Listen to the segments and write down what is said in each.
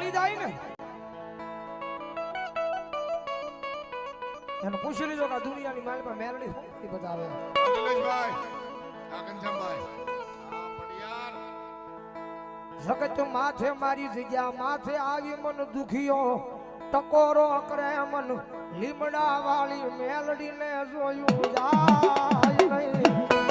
મળી જાય ને. એને પૂછી લીધો કે દુનિયાની માલમાં મેરડી શું બતાવે. પડિયાર જગત માથે મારી જગ્યા માથે આવી મન દુખિયો ટકોરો કરે મન લીમડા વાળી મેલડીને જોયું જાય નહીં.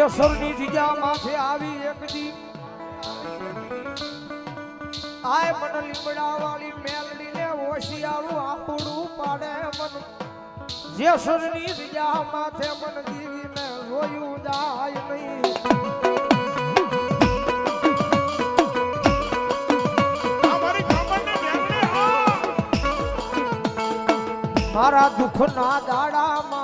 મારી જેસરની જગ્યા આવી એક દી. આય મન લીમડા વાળી મેલડી ને ઓશિયાળું આપડું પાડે મન. જેસરની જગ્યા માથે મન દીવીને જોયું જાય નહીં. મારા દુઃખ ના દાડામાં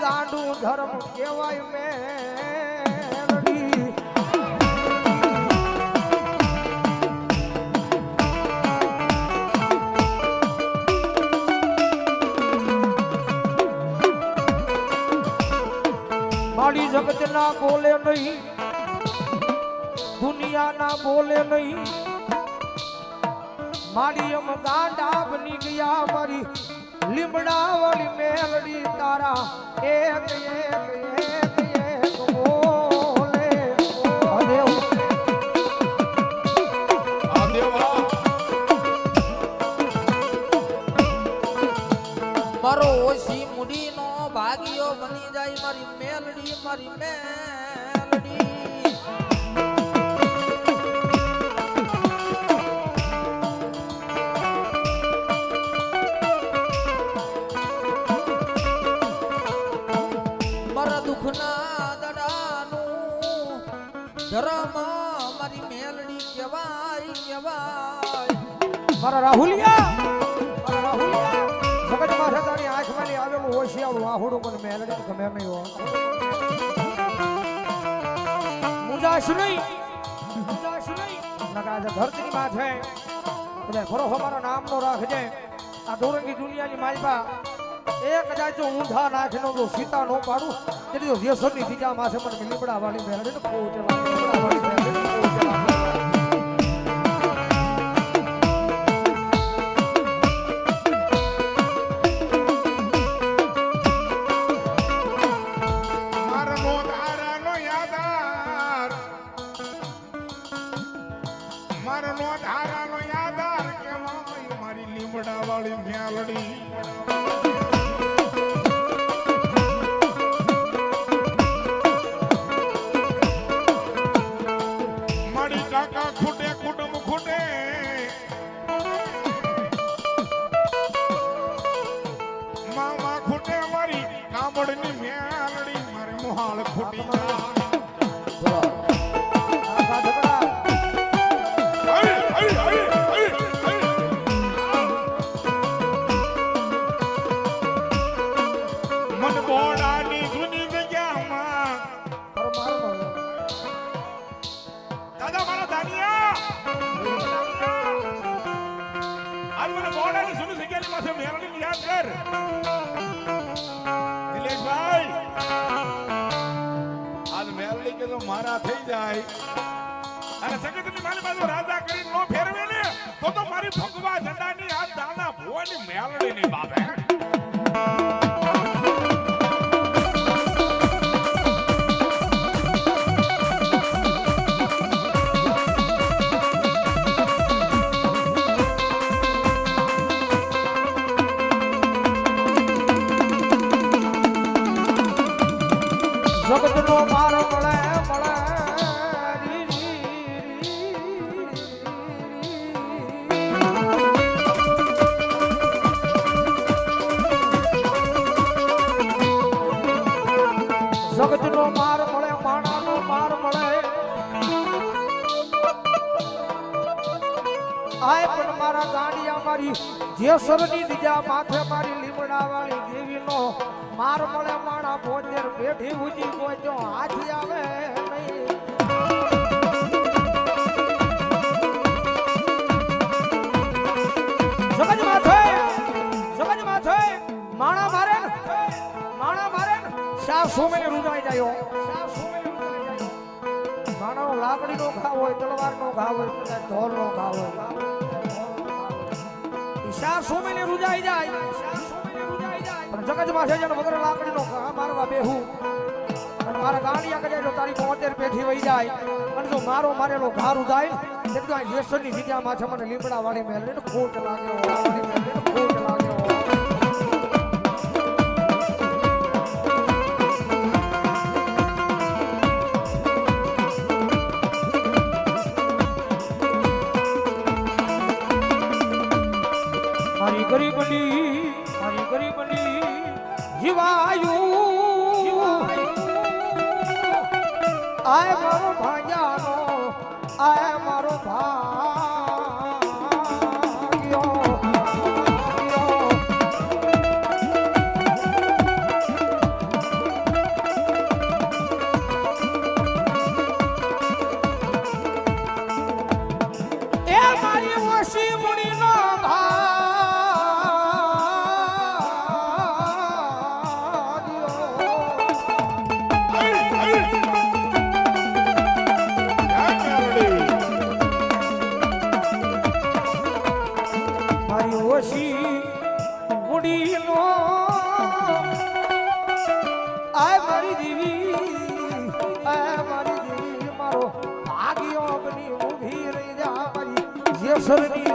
ગાંડું ધર્મ કહેવાય મેલડી મારી જગત ના બોલે નહીં દુનિયા ના બોલે નહીં. મારી અમ ગાંડા બની ગયા મારી લીમડા વાળી મેલડી તારા એક એક એક એક બોલે. અરે મારો ઓછી મુડીનો ભાગ્યો બની જાય મારી મેલડી મારી મેલડી ધરમ મારી મેલડી કેવાય કેવાય મારા રાહુલિયા રાહુલિયા, જગત માથે તારી આંખમાં ની આવેલું હોશિયાળું આહુડું પણ મેલડી ગમે નહીં હોય મુજાશ નહીં મુજાશ નહીં. નકા ધરતી માથે એટલે ખરો મારા નામનો રાખજે. આ દોરંગી દુનિયાની માલપા એ કદાચ જો ઊંધા નાખીનો જો સીતા નો પાડું તેથી તો વ્યસનની બીજા માથે મને લીમડા વાળી મેળવી ને કોચેલા મારા લીમડા વાળી મેલડી ખૂટે મામા ખૂટે મારી કામડની જગ્યાની યાદ કર. દિલેશભાઈ, આજ મેરડી કે તો મારા થઈ જાય. અને જગતની મારી બાજુ રાજા કરી નો ફેરવે ને, તો તો મારી ભગવા ઝંડાની આ દાના ભુવાની મેલડીની બાબે આય પણ મારા ગાંડિયા મારી જેસરની દીજા માથે મારી લીમડા વાળી દેવીનો માર મળે માણા પોતેર બેઠી ઉજી પહોંચ્યો હાથી આવે નહીં. સમજ માથે સમજ માથે માણા મારે માણા મારે સાસુ મેં રૂજાઈ જાય. લાકડીનો ઘા હોય તલવારનો ઘા હોય ઢોલનો ઘા હોય. ઈ શા સોમેને રૂજાઈ જાય. પણ જગતમાં છે જેનો વગર લાકડીનો ઘા મારવા બેહું. અને મારા ગાંડિયા કદાચ જો તારી પોતેર પેઠી વહી જાય, અને જો મારો મારેલો ઘા જાય ને, તો આ જેસરની વિદ્યામાં છે મને લીમડા વાળી મેળવી ખોટ લાગે ખોટ લાગે. જીવાયું આય મારો ભાગ્યાનો આય મારો. એ મારી ઓશી મુડીનો મારી